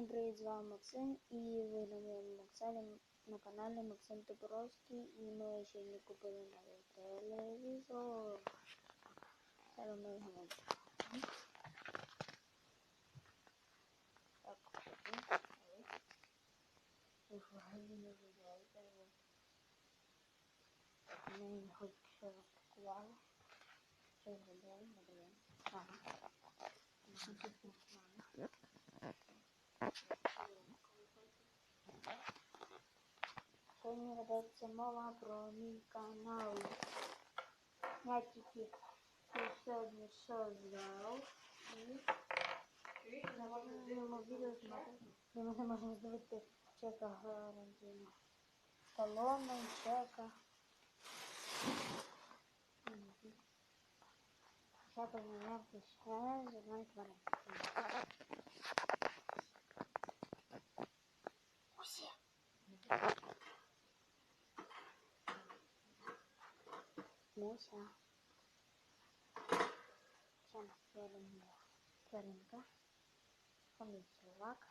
Всім привіт, з вами Максим і ви на моєму Макселі на каналі Максим Топоровський і ми не купили новий телевізор. Зараз ми його. Так, купити. Взагалі не його. Ми хоч що розпакували. Що зробили? Добре. Ага. Сьогодні ведеться мова про мій канал. Я тільки сьогодні создав і заводимо відео знімати. Ми можемо здивити чека гарантійно. Талоном, чека. Я поміняв ще з одної тваринки. У нас тваринка. Хомячок.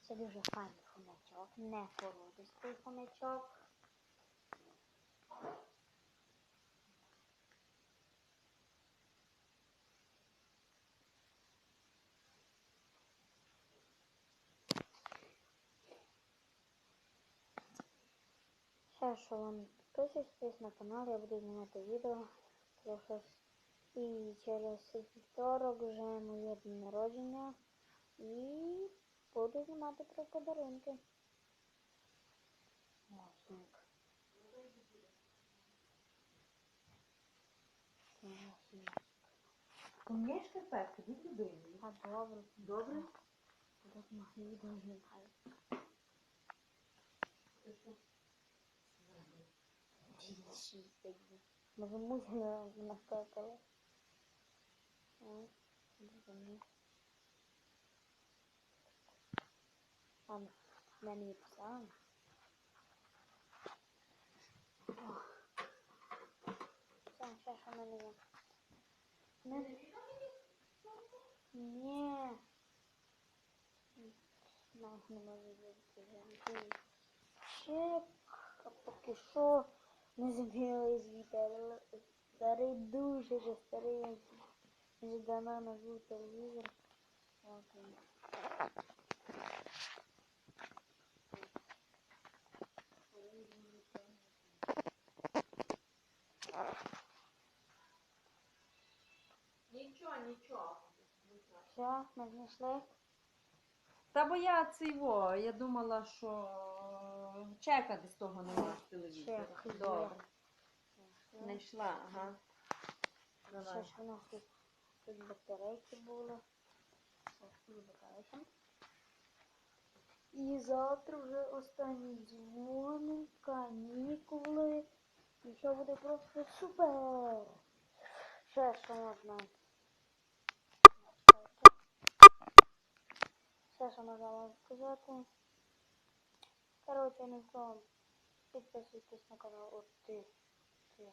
Це дуже файний хомячок. Не породистий хомячок. Ще що вам підписуйтесь на канал, я буду знімати відео про щось. І через вівторок вже моє день народження. І буду знімати про подарунки. Так. Так. Поміняй шкарпетки, будь любимий. А добре. Добре? Буду знімати відео знімаю. Може мусимо наскакали. Там мене є писали. Все, ще в мене є. Не-. Навіть не зробити. Чек. А поки що не змінили звіт. Старий дуже вже старий. Вже давно назву телевізор. Нічого, нічого. Все, ми знайшли. Та бо я цей во, я думала, що чека десь того немає в телевізорі. Чек. Добре. Знайшла, ага. Ще Давай. ж у нас тут, тут батарейки були. Ось тут батарейки. І завтра вже останній дзвоник, канікули. І все буде просто супер. Ще що можна. Все, що можна вам сказати. Коротше, не знаю. Підписуйтесь на канал. От ти. Ти.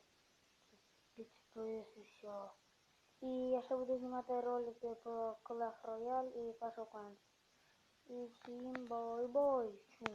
Підписуйся. І я ще буду знімати ролики про колег Рояль і Clash of Clans. І всім бай-бай.